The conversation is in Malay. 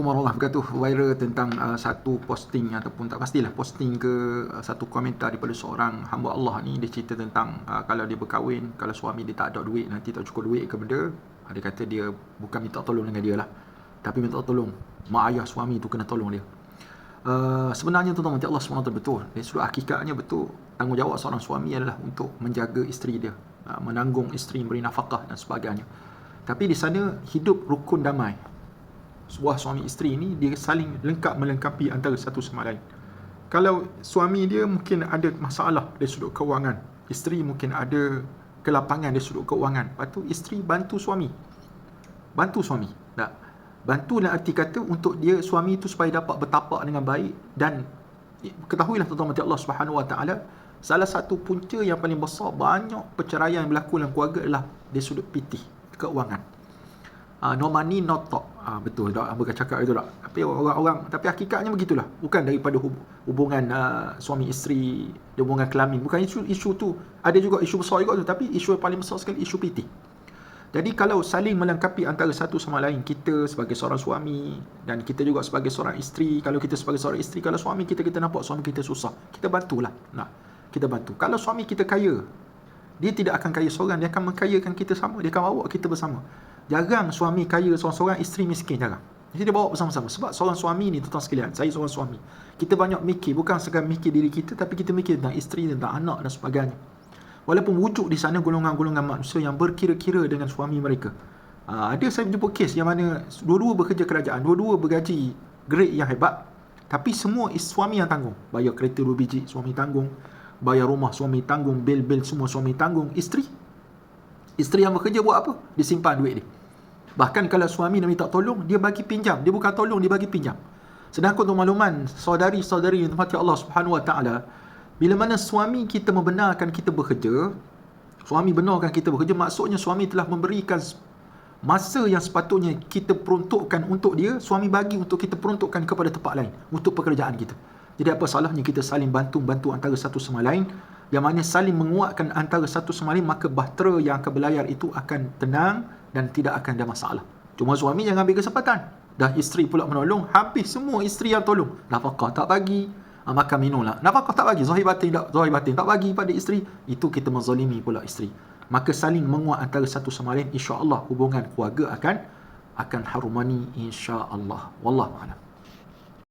Assalamualaikum warahmatullahi wabarakatuh. Viral tentang uh, satu posting ataupun tak pastilah posting ke uh, satu komentar daripada seorang hamba Allah ni dia cerita tentang uh, kalau dia berkahwin, kalau suami dia tak ada duit, nanti tak cukup duit ke benda, uh, dia kata dia bukan minta tolong dengan dia lah. Tapi minta tolong mak ayah suami tu kena tolong dia. Uh, sebenarnya tuan-tuan mati Allah SWT betul. Dari sudut hakikatnya betul. Tanggungjawab seorang suami adalah untuk menjaga isteri dia. Uh, menanggung isteri, beri nafkah dan sebagainya. Tapi di sana hidup rukun damai sebuah suami isteri ni dia saling lengkap melengkapi antara satu sama lain. Kalau suami dia mungkin ada masalah dari sudut keuangan, isteri mungkin ada kelapangan dari sudut keuangan. Lepas tu isteri bantu suami. Bantu suami. Tak. Bantu dalam arti kata untuk dia suami itu supaya dapat bertapak dengan baik dan ketahuilah tuan-tuan Allah Subhanahu Wa Taala salah satu punca yang paling besar banyak perceraian yang berlaku dalam keluarga adalah dari sudut pitih keuangan uh, no money no talk betul. Tak apa cakap itu tak tapi orang-orang tapi hakikatnya begitulah. Bukan daripada hub, hubungan uh, suami isteri hubungan kelamin. Bukan isu isu tu. Ada juga isu besar juga tu tapi isu yang paling besar sekali isu piti jadi kalau saling melengkapi antara satu sama lain kita sebagai seorang suami dan kita juga sebagai seorang isteri kalau kita sebagai seorang isteri kalau suami kita kita nampak suami kita susah kita bantulah. Nah kita bantu. Kalau suami kita kaya dia tidak akan kaya seorang dia akan mengkayakan kita sama dia akan bawa kita bersama jarang suami kaya seorang-seorang isteri miskin jarang. Jadi dia bawa bersama-sama. Sebab seorang suami ni tuan sekalian saya seorang suami. Kita banyak mikir bukan sekadar mikir diri kita tapi kita mikir tentang isteri tentang anak dan sebagainya. Walaupun wujud di sana golongan-golongan manusia yang berkira-kira dengan suami mereka. Uh, ada saya jumpa kes yang mana dua-dua bekerja kerajaan dua-dua bergaji grade yang hebat tapi semua suami yang tanggung. Bayar kereta dua biji suami tanggung. Bayar rumah suami tanggung. Bil-bil semua suami tanggung. Isteri? Isteri yang bekerja buat apa? Dia simpan duit dia Bahkan kalau suami nak minta tolong, dia bagi pinjam. Dia bukan tolong, dia bagi pinjam. Sedangkan untuk makluman, saudari-saudari yang tempat Allah Subhanahu Wa Taala, bila mana suami kita membenarkan kita bekerja, suami benarkan kita bekerja, maksudnya suami telah memberikan masa yang sepatutnya kita peruntukkan untuk dia, suami bagi untuk kita peruntukkan kepada tempat lain untuk pekerjaan kita. Jadi apa salahnya kita saling bantu-bantu antara satu sama lain yang mana saling menguatkan antara satu sama lain maka bahtera yang akan berlayar itu akan tenang dan tidak akan ada masalah. Cuma suami jangan ambil kesempatan. Dah isteri pula menolong, habis semua isteri yang tolong. Nafkah tak bagi, ah, makan minum lah. Nafkah tak bagi, zahir batin tak, zahir batin tak bagi pada isteri. Itu kita menzalimi pula isteri. Maka saling menguat antara satu sama lain, insya-Allah hubungan keluarga akan akan harmoni insya-Allah. Wallahu a'lam.